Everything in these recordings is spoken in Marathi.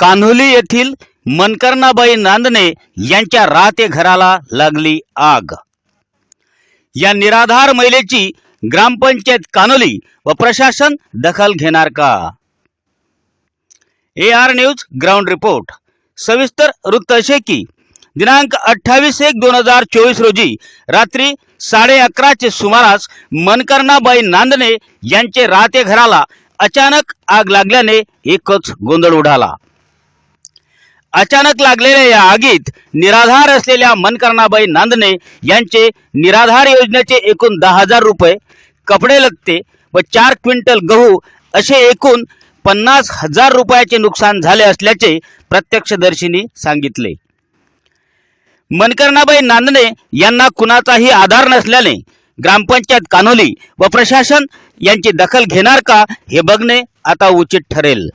कान्होली येथील मनकर्णाबाई नांदणे यांच्या राहते घराला लागली आग. या निराधार महिलेची ग्रामपंचायत कानोली व प्रशासन दखल घेणार का? A R news ground report सविस्तर वृत्त असे की दिनांक अठ्ठावीस एक दोन हजार चोवीस रोजी रात्री साडे अकराचे सुमारास मनकर्णाबाई नांदणे यांचे राहते घराला अचानक आग लागल्याने एकच गोंधळ उडाला. अचानक लागलेल्या या आगीत निराधार असलेल्या मनकर्णाबाई नांदणे यांचे निराधार योजनेचे एकूण दहा हजार रुपये कपडे लगते व चार क्विंटल गहू असे एकूण पन्नास हजार रुपयाचे नुकसान झाले असल्याचे प्रत्यक्षदर्शींनी सांगितले. मनकर्णाबाई नांदणे यांना कुणाचाही आधार नसल्याने ग्रामपंचायत कानोली व प्रशासन यांची दखल घेणार का हे बघणे आता उचित ठरेल.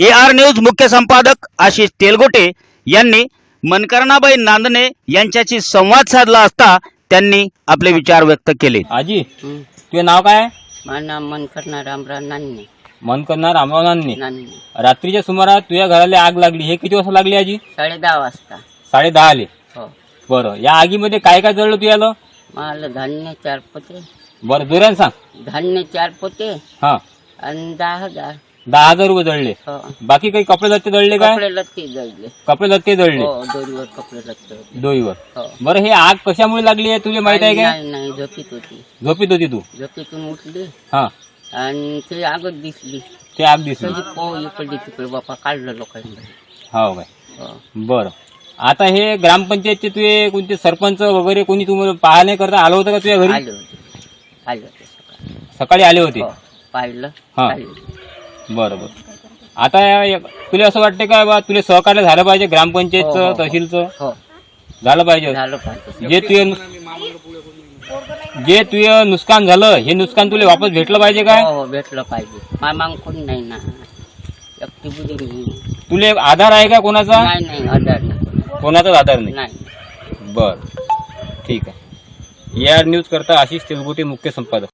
ए आर न्यूज मुख्य संपादक आशिष तेलगोटे यांनी मनकर्णाबाई नांदणे यांच्याशी संवाद साधला असता त्यांनी आपले विचार व्यक्त केले. आजी. तुझे नाव काय? आहे माझं नाव मन करणार रामराव नान्ने मन करणार रामरावनांनी नान्ने रात्रीच्या सुमारात तुझ्या घराला आग लागली. हे किती वाजता लागली आजी? साडे दहा वाजता. साडे दहा आले. हो. बरं या आगीमध्ये काय काय जळलं तुझ्याला? मला धान्य चार पोते बरं जोरान सांग. धान्य चार पोते हा. आणि दहा हजार. दहा हजार रुपये जळले. हो. बाकी काही कपडे लत्ते जळले काय? कपडे लत्ते जळले. कपडे लत्ते जळले. हो दोरीवर कपडे लत्ते होते. दोईवर हो. बरं हे आग कशामुळे लागली आहे तुला माहीत आहे काय? नाही नाही झोपीत होती. झोपीत होती तू. झोपीतून उठली. हा. आणि ते आगत दिसली. ते आग दिसली. सगळी पो इकडे तिकडे बापा काढलं लोकांनी. हो काय हो. बरं. आता हे ग्रामपंचायतचे तुझे कोणते सरपंच वगैरे कोणी तुम्हाला पाहणे करता? आलं होतं का तुझ्या घरी? आले होते. आले होते सकाळी. सकाळी आले होते. हो पाहिलं. हा. बरं बरं आता या- तुला असं वाटतं का बा तुला सहकार्य झालं पाहिजे हो, ग्रामपंचायतचं हो. तहसीलचं? हो. झालं पाहिजे. झालं पाहिजे. जे तुझे जे तुझे नुकसान झालं हे नुकसान तुला वापस भेटलं पाहिजे काय हो हो भेटलं पाहिजे. मामांग कोणी नाही ना. एकटी बुडी नाही. तुले आधार आहे का कोणाचा? नाही नाही आधार नाही. कोणाचाच आधार नाही. नाही. बर. ठीक आहे. या न्यूज करता आशिष तेलगुटे मुख्य संपादक.